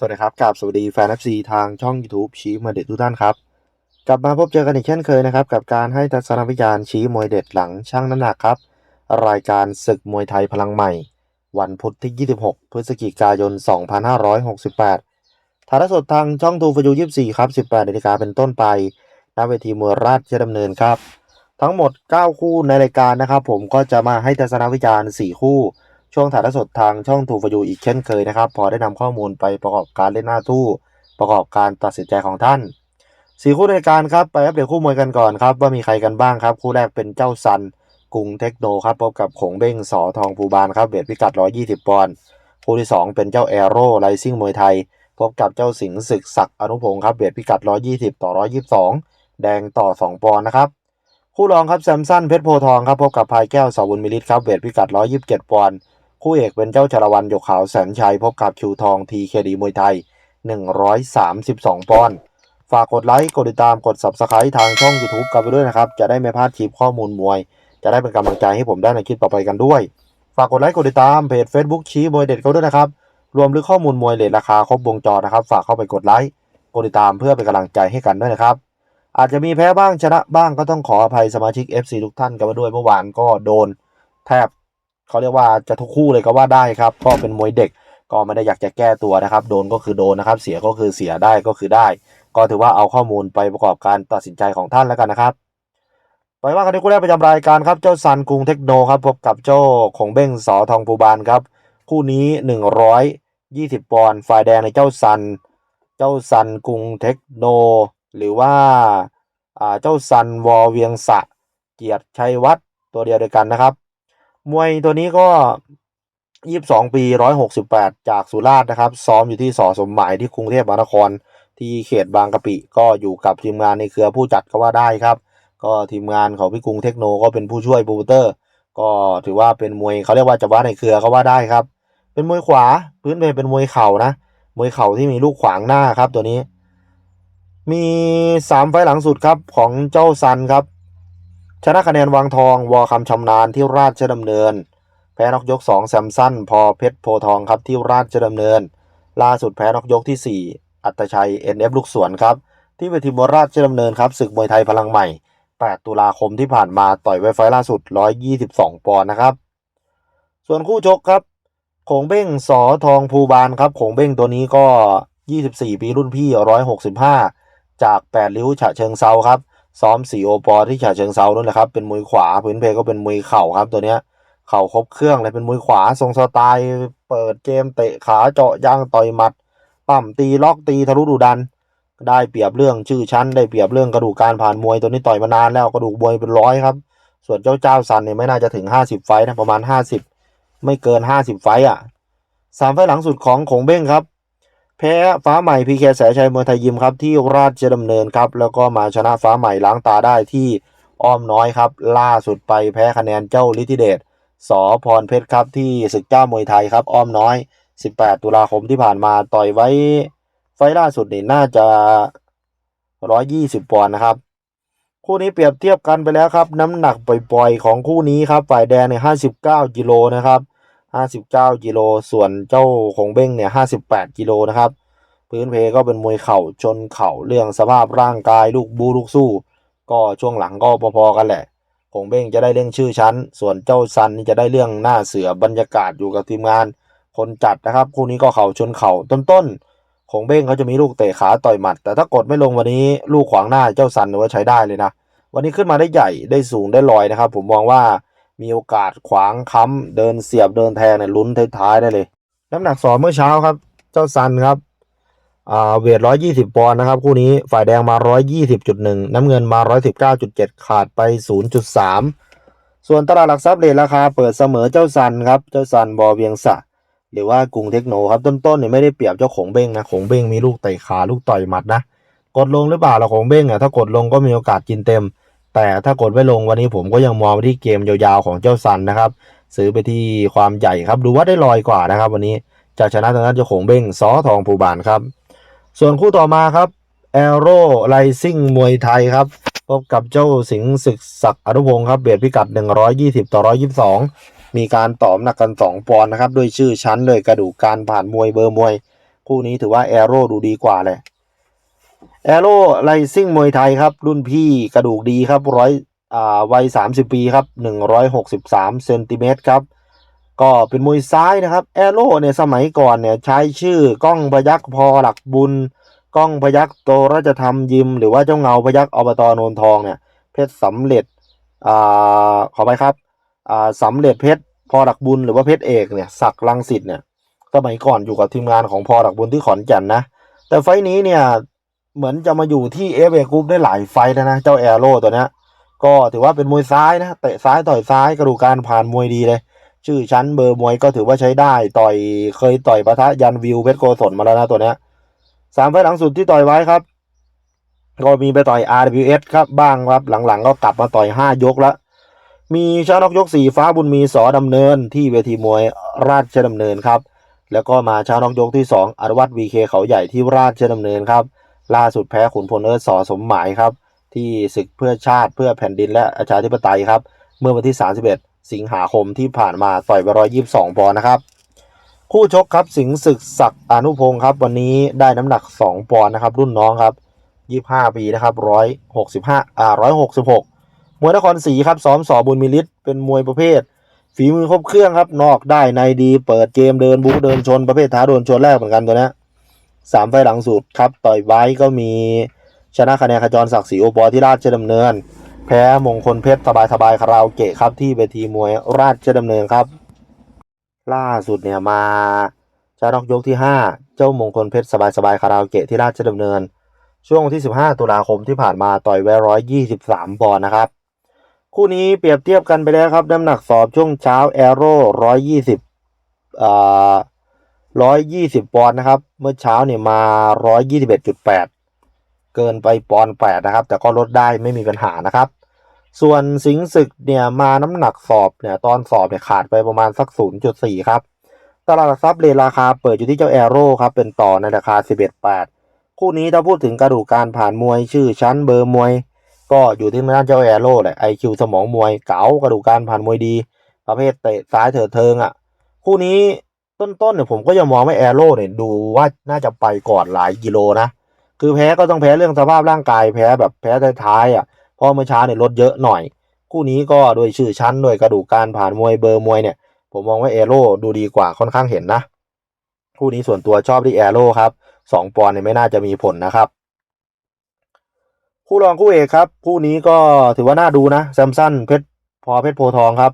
สวัสดีครับกับสวัสดีแฟน FC ทางช่อง YouTube ชี้มวยเด็ดทุกท่านครับ กลับมาพบเจอกันอีกเช่นเคยนะครับ กับการให้ทัศนวิจารณ์ชี้มวยเด็ดหลังช่างน้ำหนักครับ รายการศึกมวยไทยพลังใหม่ วันพุธที่ 26 พฤศจิกายน 2568ถ่ายทอดสดทางช่องทูฟยู24ครับ 18นาฬิกาเป็นต้นไปณเวทีมวยราชดำเนินครับ ทั้งหมด 9 คู่ในรายการนะครับ ผมก็จะมาให้ทัศนวิจารณ์ 4 คู่ ช่วงถ่ายทอดสดทางช่องทูฟยูอีกเช่นเคยนะครับ พอได้นำข้อมูลไปประกอบการเล่นหน้าตู้ ประกอบการตัดสินใจของท่านสี่คู่ในรายการครับไปอัปเดตคู่มวยกันก่อนครับ ว่ามีใครกันบ้างครับ คู่แรกเป็นเจ้าซันกรุงเทคโนครับพบกับขงเบ้งสอทองภูบานครับเวทพิกัด 120 ปอนด์คู่ที่ 2 เป็นเจ้าแอโร่ไลซิ่งมวยไทย พบกับเจ้าสิงห์ศึกศักดิ์อนุพงศ์ครับเวทพิกัด 120 ต่อ 122 แดงต่อ 2 ปอนด์นะครับคู่รองครับแซมสันเพชรโพทองครับพบกับพายแก้วสาวุลมิลิตครับเวทพิกัด 127 ปอนด์ คู่เอกเป็นเจ้าชาละวันหยกขาวแสนชัยพบกับคิวทองทีเคดีมวยไทย 132 ปอนด์ฝากกดไลค์ กดติดตามกด subscribe ทางช่อง YouTube กันไปด้วยนะครับ จะได้ไม่พลาดคลิปข้อมูลมวย จะได้เป็นกำลังใจให้ผมได้ในคลิปต่อไปกันด้วย ฝากกดไลค์ กดติดตามเพจ Facebook ชี้มวยเด็ดเขาด้วยนะครับ รวมหรือข้อมูลมวยเลทราคาครบวงจรนะครับ ฝากเข้าไปกดไลค์ กดติดตามเพื่อเป็นกำลังใจให้กันด้วยนะครับ อาจจะมีแพ้บ้างชนะบ้างก็ต้องขออภัยสมาชิก FC ทุกท่านกันมาด้วยเมื่อวานก็โดน แทบ เขาเรียกว่าจะทุกคู่เลยก็ว่าได้ครับเพราะเป็นมวยเด็กก็ไม่ได้อยากจะแก้ตัวนะครับ โดนก็คือโดนนะครับ เสียก็คือเสียได้ก็คือได้ ก็ถือว่าเอาข้อมูลไปประกอบการตัดสินใจของท่านแล้วกันนะครับไปว่ากันที่คู่แรกประจำรายการครับเจ้าซันกรุงเทคโนครับพบกับเจ้าของเบ้งสอทองภูบานครับ คู่นี้ 120 ปอนด์ฝ่ายแดงในเจ้าซัน เจ้าซันกรุงเทคโน หรือว่าอ่าเจ้าซันวอเวียงสะ เกียรติชัยวัฒน์ตัวเดียวเดียวกันนะครับ มวยตัวนี้ก็22ปี168จากสุราษฎร์นะครับ ซ้อมอยู่ที่สอสมหมายที่กรุงเทพมหานคร ที่เขตบางกะปิ ก็อยู่กับทีมงานในเครือผู้จัดก็ว่าได้ครับ ก็ทีมงานของพี่กรุงเทคโนก็เป็นผู้ช่วยโปรโมเตอร์ ก็ถือว่าเป็นมวยเขาเรียกว่าจะว่าในเครือก็ว่าได้ครับ เป็นมวยขวาพื้นเพเป็นมวยเข่านะ มวยเข่าที่มีลูกขวางหน้าครับตัวนี้ มีสามไฟหลังสุดครับของเจ้าซันครับ ชนะคะแนนวังทองวอคำชำนาญที่ราชดำเนิน แพ้นอกยก 2 แซมสันพอเพชรโพทองครับที่ราชดำเนิน ล่าสุดแพ้นอกยกที่ 4 อัตชัย NF ลูกสวนครับ ที่เวทีมวยราชดำเนินครับศึกมวยไทยพลังใหม่ 8 ตุลาคมที่ผ่านมาต่อยไวไฟล์ล่าสุด 122 ปอนด์นะครับ ส่วนคู่ชกครับโขงเบ้งสอทองภูบานครับโขงเบ้งตัวนี้ก็ 24 ปีรุ่นพี่ 165 จาก 8 ริ้วฉะเชิงเซาครับ ซ้อมสีโอปอที่ฉะเชิงเซานั่นแหละครับเป็นมวยขวาพื้นเพก็เป็นมวยเข่าครับตัวเนี้ยเข่าครบเครื่องเลยเป็นมวยขวาทรงสไตล์เปิดเกมเตะขาเจาะย่างต่อยหมัดปั้มตีล็อกตีทะลุดุดัน ได้เปรียบเรื่องชื่อชั้น ได้เปรียบเรื่องกระดูกการผ่านมวยตัวนี้ต่อยมานานแล้วกระดูกมวยเป็นร้อยครับ ส่วนเจ้าเจ้าซันเนี่ยไม่น่าจะถึง50ไฟนะประมาณ50ไม่เกิน50ไฟอะสามไฟหลังสุดของขงเบ้งครับ แพ้ฟ้าใหม่พีเคแสชัยมวยไทยยิมครับที่ราชดำเนินครับ แล้วก็มาชนะฟ้าใหม่ล้างตาได้ที่อ้อมน้อยครับ ล่าสุดไปแพ้คะแนนเจ้าลิทิเดชสอพรเพชรครับที่ศึกเจ้ามวยไทยครับ อ้อมน้อย 18 ตุลาคมที่ผ่านมาต่อยไว้ ไฟล์ล่าสุดนี่น่าจะ 120 ปอนด์นะครับ คู่นี้เปรียบเทียบกันไปแล้วครับ น้ำหนักปล่อยๆ ของคู่นี้ครับฝ่ายแดงเนี่ย59 กิโลนะครับ 59กิโล ส่วนเจ้าคงเบ้งเนี่ย58กิโลนะครับ พื้นเพก็เป็นมวยเข่าชนเข่าเรื่องสภาพร่างกายลูกบูลูกสู้ ก็ช่วงหลังก็พอๆกันแหละคงเบ้งจะได้เรื่องชื่อชั้น ส่วนเจ้าซันนี่จะได้เรื่องหน้าเสือบรรยากาศอยู่กับทีมงาน คนจัดนะครับ คู่นี้ก็เข่าชนเข่าต้นๆคงเบ้งเขาจะมีลูกเตะขาต่อยหมัด แต่ถ้ากดไม่ลงวันนี้ลูกขวางหน้าเจ้าซันว่าใช้ได้เลยนะ วันนี้ขึ้นมาได้ใหญ่ได้สูงได้ลอยนะครับ ผมมองว่า มีโอกาสขวางค้ำเดินเสียบเดินแทงเนี่ยลุ้นท้ายๆได้เลย น้ำหนักสอนเมื่อเช้าครับ เจ้าซันครับอ่าเวทร้อยยี่สิบปอนด์นะครับ คู่นี้ฝ่ายแดงมาร้อยยี่สิบจุดหนึ่งน้ำเงินมาร้อยสิบเก้าจุดเจ็ดขาดไปศูนย์จุดสามส่วนตลาดหลักทรัพย์เลทราคาเปิดเสมอเจ้าซันครับเจ้าซันบอเวียงสะหรือว่ากรุงเทคโนครับต้นๆเนี่ยไม่ได้เปรียบเจ้าของเบ้งนะของเบ้งมีลูกเตะขาลูกต่อยหมัดนะกดลงหรือเปล่าล่ะของเบ้งอะถ้ากดลงก็มีโอกาสกินเต็ม แต่ถ้ากดไม่ลงวันนี้ผมก็ยังมองไปที่เกมยาวๆของเจ้าซันนะครับ ซื้อไปที่ความใหญ่ครับดูว่าได้ลอยกว่านะครับ วันนี้จะชนะทางด้านเจ้าขงเบ้งซอทองภูบานครับ ส่วนคู่ต่อมาครับแอโร่ไลซิ่งมวยไทยครับพบกับเจ้าสิงห์ศึกศักดิ์อนุพงศ์ครับเบียดพิกัด 120 ต่อ 122 มีการตอมหนักกัน 2 ปอนด์นะครับด้วยชื่อชั้นด้วยกระดูกการผ่านมวยเบอร์มวย คู่นี้ถือว่าแอโร่ดูดีกว่าเลย แอโร่ไ i ซิ่งมวยไทยครับ รุ่นพี่กระดูกดีครับร้อยอ่าวัยสามสิบปีครับหนึ่งร้อยหกสิบสามเซนติเมตรครับ ก็เป็นมวยซ้ายนะครับ แอโร่เนี่ยสมัยก่อนเนี่ยใช้ชื่อก้องพยักพอหลักบุญก้องพยักโตราชธรรมยิม หรือว่าเจ้าเงาพยักอบตโนนทองเนี่ย เพชรสำเร็จอ่าขอไปครับอ่าสำเร็จเพชรพอหลักบุญหรือว่าเพชรเอกเนี่ยศักลังสิตเนี่ยสมัยก่อนอยู่กับทีมงานของพอหลักบุญที่ขอนแก่นนะ แต่ไฟล์นี้เนี่ย เหมือนจะมาอยู่ที่เอฟเอกรุ๊ปได้หลายไฟแล้วนะ เจ้าแอโร่ตัวนี้ก็ถือว่าเป็นมวยซ้ายนะเตะซ้ายต่อยซ้ายกระดูกการผ่านมวยดีเลย ชื่อชั้นเบอร์มวยก็ถือว่าใช้ได้ต่อยเคยต่อยปะทะยันวิวเพชรโกศลมาแล้วนะตัวนี้สามไฟหลังสุดที่ต่อยไว้ครับ ก็มีไปต่อย RWS ครับบ้างครับหลังๆ ก็กลับมาต่อย 5 ยกแล้วมีชานกยกสีฟ้าบุญมีสอดำเนินที่เวทีมวยราชดำเนินครับ แล้วก็มาชานกยกที่ 2อรวัตวีเคเขาใหญ่ที่ราชดำเนินครับ ล่าสุดแพ้ขุนพลเอิร์ธสอสมหมายครับ ที่ศึกเพื่อชาติเพื่อแผ่นดินและประชาธิปไตยครับ เมื่อวันที่ 31 สิงหาคมที่ผ่านมาต่อยไป122ปอนด์นะครับคู่ชกครับสิงห์ศึกศักดิ์อนุพงศ์ครับ วันนี้ได้น้ำหนัก 2 ปอนด์นะครับ รุ่นน้องครับ 25 ปีนะครับ165อ่า166 มวยนครศรีครับซ้อมสอบุญมิลิตเป็นมวยประเภท ฝีมือครบเครื่องครับ นอกได้ในดี เปิดเกมเดินบุกเดินชนประเภทท้าโดนชนแรกเหมือนกันตัวนี้ สามไฟหลังสุดครับ ต่อยไว้ก็มีชนะคะแนนขจรศักดิ์ศรีโอปอที่ราชดำเนิน แพ้มงคลเพชรสบายสบายคาราโอเกะครับที่เวทีมวยราชดำเนินครับ ล่าสุดเนี่ยมาชานอกยกที่ 5 เจ้ามงคลเพชรสบายสบายคาราโอเกะที่ราชดำเนิน ช่วงที่ 15 ตุลาคมที่ผ่านมาต่อยไว้123ปอนด์นะครับ คู่นี้เปรียบเทียบกันไปแล้วครับน้ำหนักสอบช่วงเช้าแอโร่120อ่า 120 ปอนด์นะครับ เมื่อเช้าเนี่ยมา 121.8 เกินไปปอนด์8นะครับ แต่ก็ลดได้ไม่มีปัญหานะครับ ส่วนสิงศึกเนี่ยมาน้ำหนักสอบเนี่ยตอนสอบเนี่ยขาดไปประมาณสัก 0.4 ครับ ตลาดหลักทรัพย์เรราคาเปิดอยู่ที่เจ้าแอโร่ครับ เป็นต่อในราคา 11.8 คู่นี้ถ้าพูดถึงกระดูกการผ่านมวยชื่อชั้นเบอร์มวย ก็อยู่ที่ด้านเจ้าแอโร่แหละไอคิวสมองมวยเก๋ากระดูกการผ่านมวยดี ประเภทเตะซ้ายเถิดเทิงอะ คู่นี้ ต้นๆเนี่ยผมก็ยังมองว่าแอโร่เนี่ยดูว่าน่าจะไปก่อนหลายกิโลนะ คือแพ้ก็ต้องแพ้เรื่องสภาพร่างกายแพ้แบบแพ้ท้ายๆอะพราะเมื่อเช้าเนี่ยลดเยอะหน่อย คู่นี้ก็โดยชื่อชั้นโดยกระดูกการผ่านมวยเบอร์มวยเนี่ย ผมมองว่าแอโร่ดูดีกว่าค่อนข้างเห็นนะ คู่นี้ส่วนตัวชอบที่แอโร่ครับสองปอนด์เนี่ยไม่น่าจะมีผลนะครับคู่รองคู่เอกครับ คู่นี้ก็ถือว่าน่าดูนะแซมสันเพชรพอเพชรโพทองครับ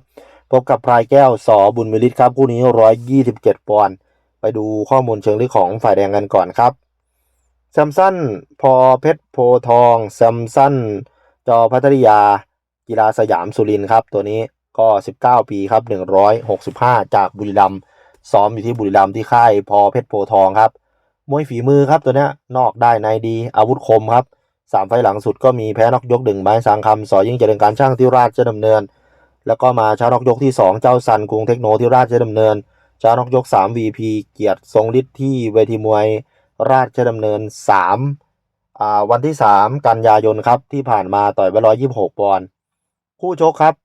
พบกับพลายแก้วสอบุญมิลิตครับคู่นี้ร้อยยี่สิบเจ็ดปอนด์ไปดูข้อมูลเชิงลึกของฝ่ายแดงกันก่อนครับแซมสันพอเพชรโพทองแซมสันจอพัทยา กีฬาสยามสุรินทร์ครับ ตัวนี้ก็ 19 ปีครับ 165 จากบุรีรัมย์ซ้อมอยู่ที่บุรีรัมย์ที่ค่ายพอเพชรโพทองครับมวยฝีมือครับตัวเนี้ยนอกได้ในดีอาวุธคมครับสามไฟหลังสุดก็มีแพ้นอกยกดึงไม้สางคำสอยิ่งเจริญการช่างที่ราชดำเนิน แล้วก็มาช้านอกยกที่ 2 เจ้าสันกรุงเทคโนที่ราชดำเนินช้านอกยก 3 VP เกียรติทรงฤทธิ์ที่เวทีมวยราชดำเนิน3อ่าวันที่ 3 กันยายนครับที่ผ่านมาต่อยไป126ปอนด์คู่ชกครับ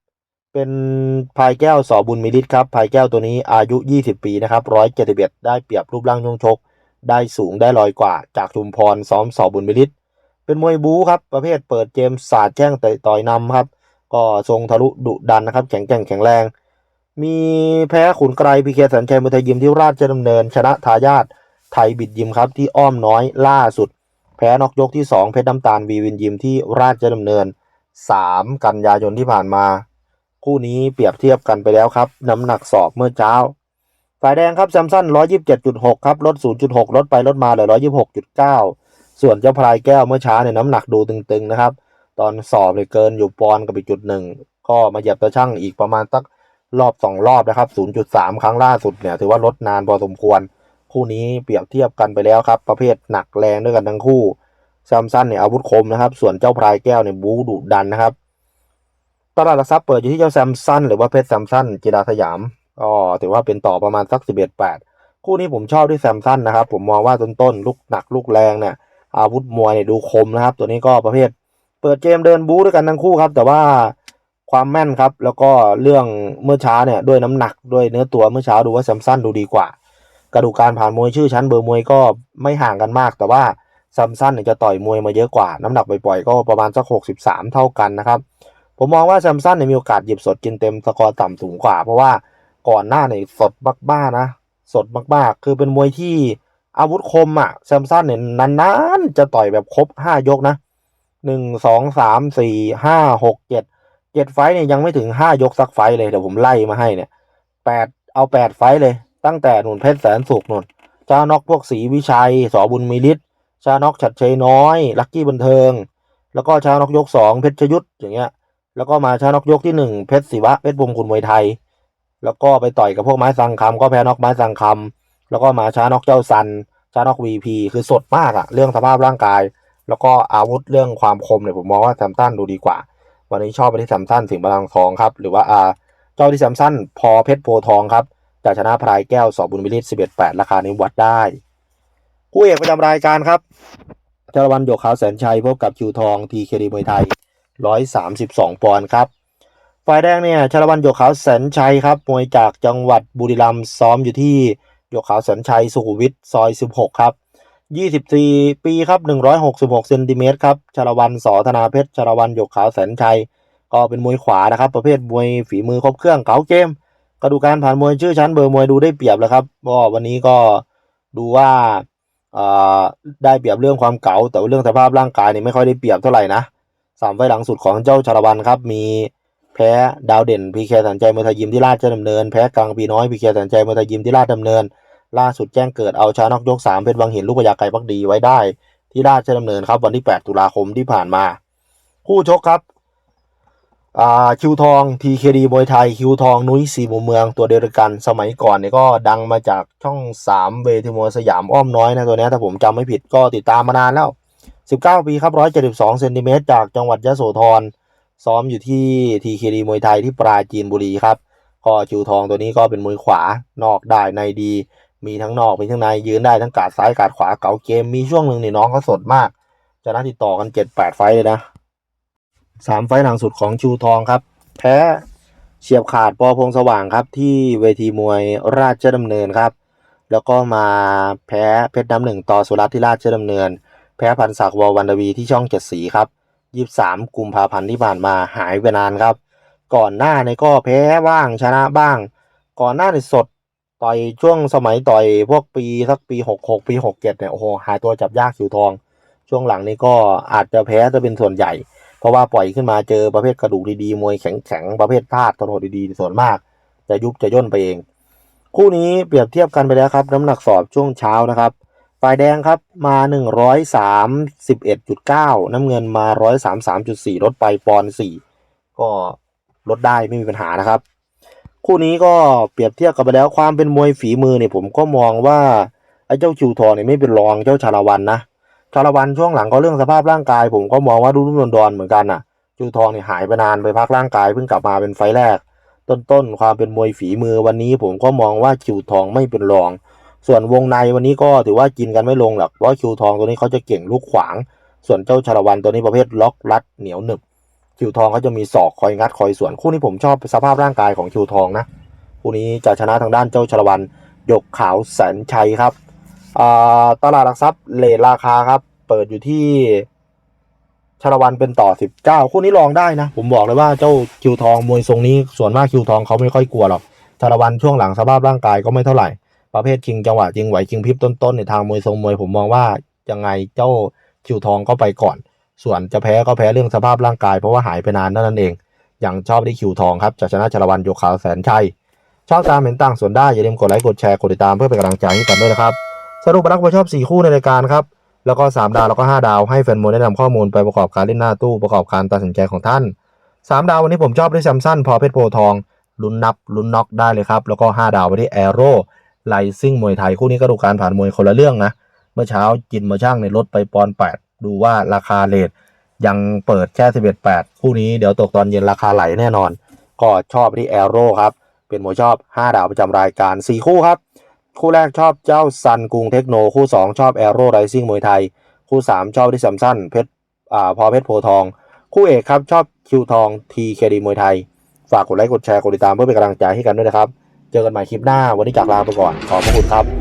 เป็นพายแก้วสอบุญมิลิตครับพายแก้วตัวนี้อายุ 20 ปีนะครับ171ได้เปรียบรูปร่างช่วงชก ได้สูงได้ลอยกว่า จากชุมพรซ้อมสอบุญมิลิตเป็นมวยบู๊ครับประเภทเปิดเกมสาดแจ้งเตะต่อยนำครับ ก็ทรงทะลุดุดันนะครับ แข็งแกร่งแข็งแรง มีแพ้ขุนไกรพีเคสัญชัยมุทยยิมที่ราชดำเนิน ชนะทายาทไทยบิดยิมครับที่อ้อมน้อยล่าสุด แพ้นอกยกที่ 2 เพชรน้ำตาลวีวินยิมที่ราชดำเนิน 3 กันยายนที่ผ่านมา คู่นี้เปรียบเทียบกันไปแล้วครับ น้ำหนักสอบเมื่อเช้าฝ่ายแดงครับแซมสัน127.6 ครับลด 0.6 ลดไปลดมาเหลือ 126.9 ส่วนเจ้าพลายแก้วเมื่อเช้าเนี่ยน้ำหนักดูตึงๆนะครับ ตอนสอบเลยเกินอยู่ปอนกับอีกจุดหนึ่งก็มาเหยียบตะช่างอีกประมาณสักรอบสองรอบนะครับ 0.3 ครั้งล่าสุดเนี่ยถือว่าลดนานพอสมควร คู่นี้เปรียบเทียบกันไปแล้วครับ ประเภทหนักแรงด้วยกันทั้งคู่แซมสันเนี่ยอาวุธคมนะครับ ส่วนเจ้าพลายแก้วเนี่ยบูดุดันนะครับตลาดหลักทรัพย์เปิดอยู่ที่เจ้าแซมสันหรือว่าเพชรแซมสันกีฬาสยามก็ถือว่าเป็นต่อประมาณสัก 11-8 คู่นี้ผมชอบที่แซมสันนะครับ ผมมองว่าต้นๆลูกหนักลูกแรงเนี่ยอาวุธมวยเนี่ยดูคมนะครับ ตัวนี้ก็ประเภท เปิดเกมเดินบู๊ด้วยกันทั้งคู่ครับ แต่ว่าความแม่นครับ แล้วก็เรื่องเมื่อเช้าเนี่ยด้วยน้ำหนักด้วยเนื้อตัวเมื่อเช้าดูว่าแซมสันดูดีกว่า กระดูกการผ่านมวยชื่อชั้นเบอร์มวยก็ไม่ห่างกันมาก แต่ว่าซัมซันเนี่ยจะต่อยมวยมาเยอะกว่า น้ำหนักปล่อยๆก็ประมาณสัก 63 เท่ากันนะครับ ผมมองว่าซัมซันเนี่ยมีโอกาสหยิบสดกินเต็มสกอร์ต่ำสูงกว่า เพราะว่าก่อนหน้าเนี่ยสดมากๆนะ สดมากๆ คือเป็นมวยที่อาวุธคมอะซัมซันเนี่ยนานๆจะต่อยแบบครบ 5 ยกนะ หนึ่งสองสามสี่ห้าหกเจ็ดเจ็ดไฟเนี่ยยังไม่ถึงห้ายกสักไฟเลยเดี๋ยวผมไล่มาให้เนี่ยแปดเอาแปดไฟเลย ตั้งแต่หนุนเพชรแสนสุกหนุนชานอกพวกศรีวิชัยสอบุญมีฤทธิ์ชานอกฉัดชัยน้อย ลักกี้บันเทิง แล้วก็ชานอกยกสองเพชรชยุทธอย่างเงี้ย แล้วก็มาชานอกยกที่หนึ่งเพชรศิวะเพชรบุมคุณมวยไทย แล้วก็ไปต่อยกับพวกไม้สังคำก็แพ้นอกไม้สังคำแล้วก็มาชานอกเจ้าซันชานอกวีพีคือสดมากอะเรื่องสภาพร่างกาย แล้วก็อาวุธเรื่องความคมเนี่ยผมมองว่าแซมสันดูดีกว่า วันนี้ชอบไปที่แซมสันสิงห์บาลังทองครับ หรือว่าอาเจ้าที่แซมสันพอเพชรโพทองครับจะชนะพรายแก้วสอบุญวิริศ11 8ราคานี้วัดได้คู่เอกประจำรายการครับจารวันหยกขาวแสนชัยพบกับคิวทองทีเคดีมวยไทย132ปอนด์ครับฝ่ายแดงเนี่ยชาลวันหยกขาวแสนชัยครับมวยจากจังหวัดบุรีรัมย์ซ้อมอยู่ที่หยกขาวแสนชัยสุขุมวิทซอย16ครับ 24 ปีครับ 166เซนติเมตรครับชาละวันสอธนาเพชรชาละวันหยกขาวแสนชัย ก็เป็นมวยขวานะครับ ประเภทมวยฝีมือครบเครื่องเก๋าเกมกระดูกการผ่านมวยชื่อชั้นเบอร์มวยดูได้เปรียบเลยครับก็วันนี้ก็ดูว่าได้เปรียบเรื่องความเก๋าแต่เรื่องสภาพร่างกายนี่ไม่ค่อยได้เปรียบเท่าไหร่นะสามไฟล์หลังสุดของเจ้าชาละวันครับ มีแพ้ดาวเด่นพีเคสันใจมวยไทยยิมที่ราชดำเนิน แพ้กลางปีน้อยพีเคสันใจมวยไทยยิมที่ราชดำเนิน ล่าสุดแจ้งเกิดเอาชานอกยกสามเพชรวังหินลูกพยาไก่พักดีไว้ได้ ที่ราชดำเนินครับวันที่ 8 ตุลาคมที่ผ่านมา คู่ชกครับคิวทองทีเคดีมวยไทยคิวทองนุ้ยสีมุมเมืองตัวเดียวกันสมัยก่อนเนี่ยก็ดังมาจากช่อง 3 เวทีมวยสยามอ้อมน้อยนะตัวนี้ถ้าผมจำไม่ผิดก็ติดตามมานานแล้ว 19 ปีครับ 172เซนติเมตรจากจังหวัดยะโสธรซ้อมอยู่ที่ทีเคดีมวยไทยที่ปราจีนบุรีครับก็คิวทองตัวนี้ก็เป็นมวยขวานอกได้ในดี มีทั้งนอกมีทั้งในยืนได้ทั้งกาดซ้ายกาดขวาเก๋าเกมมีช่วงหนึ่งนี่น้องเขาสดมากชนะติดต่อกันเจ็ดแปดไฟเลยนะสามไฟหลังสุดของคิวทองครับ แพ้เฉียบขาดปอพงสว่างครับ ที่เวทีมวยราชดำเนินครับ แล้วก็มาแพ้เพชรน้ำหนึ่งต่อสุรัตน์ที่ราชดำเนิน แพ้พันศักดิ์วอวันดวีที่ช่องเจ็ดสีครับยี่สามกุมภาพันธ์ที่ผ่านมาหายไปนานครับ ก่อนหน้าในก็แพ้บ้างชนะบ้าง ก่อนหน้าในสด ต่อยช่วงสมัยต่อยพวกปีสักปีหกหกปีหกเจ็ดเนี่ยโอ้โหหายตัวจับยากคิวทอง ช่วงหลังนี้ก็อาจจะแพ้จะเป็นส่วนใหญ่ เพราะว่าปล่อยขึ้นมาเจอประเภทกระดูกดีๆมวยแข็งๆประเภทพลาดตโนดดีๆส่วนมาก จะยุบจะย่นไปเอง คู่นี้เปรียบเทียบกันไปแล้วครับ น้ำหนักสอบช่วงเช้านะครับฝ่ายแดงครับมา131.9น้ำเงินมา133.4ลดไปปอนด์4ก็ลดได้ไม่มีปัญหานะครับ คู่นี้ก็เปรียบเทียบกันไปแล้วความเป็นมวยฝีมือเนี่ยผมก็มองว่าไอ้เจ้าคิวทองเนี่ยไม่เป็นรองเจ้าชาละวันนะชาละวันช่วงหลังก็เรื่องสภาพร่างกาย ผมก็มองว่ารุ่มๆดอนเหมือนกันน่ะคิวทองเนี่ยหายไปนานไปพักร่างกายเพิ่งกลับมาเป็นไฟแรก ต้นๆความเป็นมวยฝีมือวันนี้ผมก็มองว่าคิวทองไม่เป็นรอง ส่วนวงในวันนี้ก็ถือว่ากินกันไม่ลงหรอกเพราะคิวทองตัวนี้เขาจะเก่งลูกขวาง ส่วนเจ้าชาละวันตัวนี้ประเภทล็อกรัดเหนียวหนึบ คิวทองเขาจะมีศอกคอยงัดคอยสวนคู่นี้ผมชอบสภาพร่างกายของคิวทองนะคู่นี้จะชนะทางด้านเจ้าชาลวันหยกขาวแสนชัยครับตลาดหลักทรัพย์เลทราคาครับ เปิดอยู่ที่ชาลวันเป็นต่อ 19 คู่นี้ลองได้นะ ผมบอกเลยว่าเจ้าคิวทองมวยทรงนี้ส่วนมากคิวทองเขาไม่ค่อยกลัวหรอกชาลวันช่วงหลังสภาพร่างกายก็ไม่เท่าไหร่ ประเภทชิงจังหวะจริงไหวจริงพริบต้นๆในทางมวยทรงมวยผมมองว่ายังไงเจ้าคิวทองก็ไปก่อน ส่วนจะแพ้ก็แพ้เรื่องสภาพร่างกายเพราะว่าหายไปนานนั้นเอง อย่างชอบที่คิวทองครับจะชนะชาลวันโยกขาวแสนชัย ชอบตามเห็นต่างส่วนได้ อย่าลืมกดไลค์กดแชร์กดติดตามเพื่อเป็นกำลังใจให้กันด้วยนะครับ สรุปรักว่าชอบ 4 คู่ในรายการครับ แล้วก็ 3 ดาวแล้วก็ 5 ดาวให้แฟนมวยแนะนำข้อมูลไปประกอบการเล่นหน้าตู้ประกอบการตัดสินใจของท่าน 3 ดาววันนี้ผมชอบด้วยแซมสันพอเพชรโพทองลุ้นนับลุ้นน็อกได้เลยครับแล้วก็ 5 ดาวไปที่แอโร่ไลซิ่งมวยไทยคู่นี้ก็ดูการผ่านมวยคนละเรื่องนะเมื่อเช้าจินมาช่างในลดไปปอน8 ดูว่าราคาเลทยังเปิดแค่ 11 8 คู่นี้เดี๋ยวตกตอนเย็นราคาไหลแน่นอน ก็ชอบที่แอโร่ครับ เป็นหมวชอบ 5 ดาวประจำรายการ 4 คู่ครับ คู่แรกชอบเจ้าซันกรุงเทคโน คู่ 2 ชอบแอโร่ไรซิ่งมวยไทย คู่ 3 ชอบที่ซัมซันเพชรอ่าพอเพชรโพทอง คู่เอกครับชอบคิวทองทีเคดีมวยไทย ฝากกดไลค์กดแชร์กดติดตามเพื่อเป็นกำลังใจให้กันด้วยนะครับ เจอกันใหม่คลิปหน้าวันนี้จากลาไปก่อนขอบพระคุณครับ